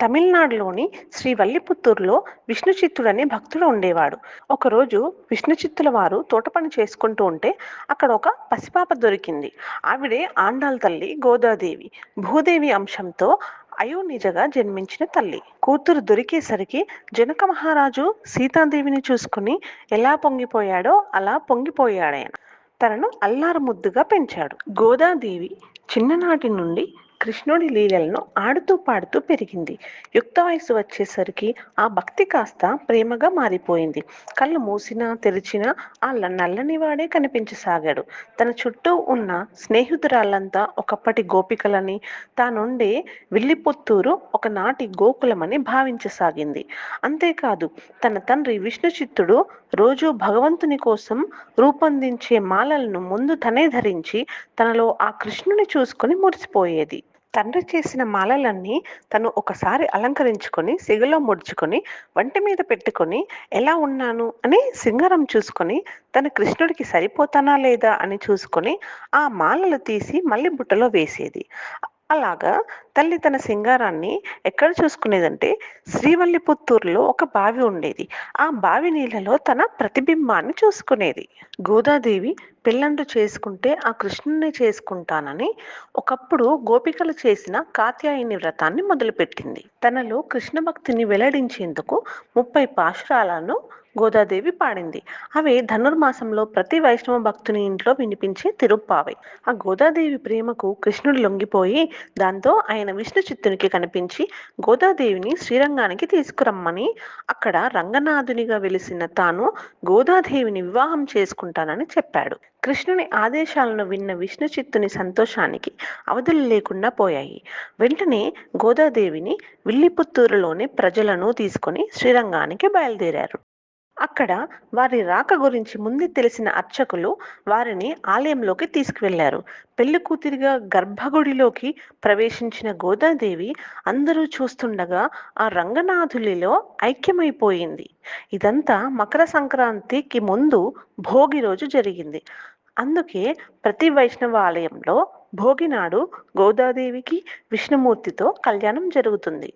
తమిళనాడులోని శ్రీవల్లిపుత్తూరులో విష్ణుచిత్తుడనే భక్తుడు ఉండేవాడు. ఒకరోజు విష్ణుచిత్తుల వారు తోట పని చేసుకుంటూ ఉంటే అక్కడ ఒక పసిపాప దొరికింది. ఆవిడే ఆండాల తల్లి గోదాదేవి. భూదేవి అంశంతో అయోనిజగా జన్మించిన తల్లి. కూతురు దొరికేసరికి జనక మహారాజు సీతాదేవిని చూసుకుని ఎలా పొంగిపోయాడో అలా పొంగిపోయాడాయన. తనను అల్లారు ముద్దుగా పెంచాడు. గోదాదేవి చిన్ననాటి నుండి కృష్ణుడి లీలలను ఆడుతూ పాడుతూ పెరిగింది. యుక్త వయసు వచ్చేసరికి ఆ భక్తి కాస్త ప్రేమగా మారిపోయింది. కళ్ళు మూసినా తెరిచినా ఆ నల్లని వాడే కనిపించసాగాడు. తన చుట్టూ ఉన్న స్నేహితురాళ్ళంతా ఒకప్పటి గోపికలని తానుండే విల్లిపుత్తూరు ఒకనాటి గోకులమని భావించసాగింది. అంతేకాదు తన తండ్రి విష్ణుచిత్తుడు రోజు భగవంతుని కోసం రూపొందించే మాలలను ముందు తనే ధరించి తనలో ఆ కృష్ణుని చూసుకుని మురిసిపోయేది. తండ్రి చేసిన మాలలన్నీ తను ఒకసారి అలంకరించుకొని సిగలో ముడుచుకొని వంటి మీద పెట్టుకొని ఎలా ఉన్నాను? అని సింగారం చూసుకొని తన కృష్ణుడికి సరిపోతానా లేదా? అని చూసుకొని ఆ మాలలు తీసి మళ్ళీ బుట్టలో వేసేది. అలాగా తల్లి తన సింగారాన్ని ఎక్కడ చూసుకునేదంటే శ్రీవల్లిపుత్తూరులో ఒక బావి ఉండేది. ఆ బావి నీళ్ళలో తన ప్రతిబింబాన్ని చూసుకునేది. గోదాదేవి పెళ్ళంటు చేసుకుంటే ఆ కృష్ణుని చేసుకుంటానని ఒకప్పుడు గోపికలు చేసిన కాత్యాయని వ్రతాన్ని మొదలుపెట్టింది. తనలో కృష్ణ భక్తిని వెల్లడించేందుకు ముప్పై పాశురాలను గోదాదేవి పాడింది. అవి ధనుర్మాసంలో ప్రతి వైష్ణవ భక్తుని ఇంట్లో వినిపించే తిరుప్పావై. ఆ గోదాదేవి ప్రేమకు కృష్ణుడు లొంగిపోయి దాంతో ఆయన విష్ణు చిత్తునికి కనిపించి గోదాదేవిని శ్రీరంగానికి తీసుకురమ్మని అక్కడ రంగనాథునిగా వెలిసిన తాను గోదాదేవిని వివాహం చేసుకుంటానని చెప్పాడు. కృష్ణుని ఆదేశాలను విన్న విష్ణు చిత్తుని సంతోషానికి అవధులు లేకుండా పోయాయి. వెంటనే గోదాదేవిని విల్లిపుత్తూరులోని ప్రజలను తీసుకొని శ్రీరంగానికి బయలుదేరారు. అక్కడ వారి రాక గురించి ముందే తెలిసిన అర్చకులు వారిని ఆలయంలోకి తీసుకువెళ్ళారు పెళ్ళి కూతురిగా గర్భగుడిలోకి ప్రవేశించిన గోదాదేవి అందరూ చూస్తుండగా ఆ రంగనాథులిలో ఐక్యమైపోయింది. ఇదంతా మకర సంక్రాంతికి ముందు భోగి రోజు జరిగింది. అందుకే ప్రతి వైష్ణవ ఆలయంలో భోగినాడు గోదాదేవికి విష్ణుమూర్తితో కళ్యాణం జరుగుతుంది.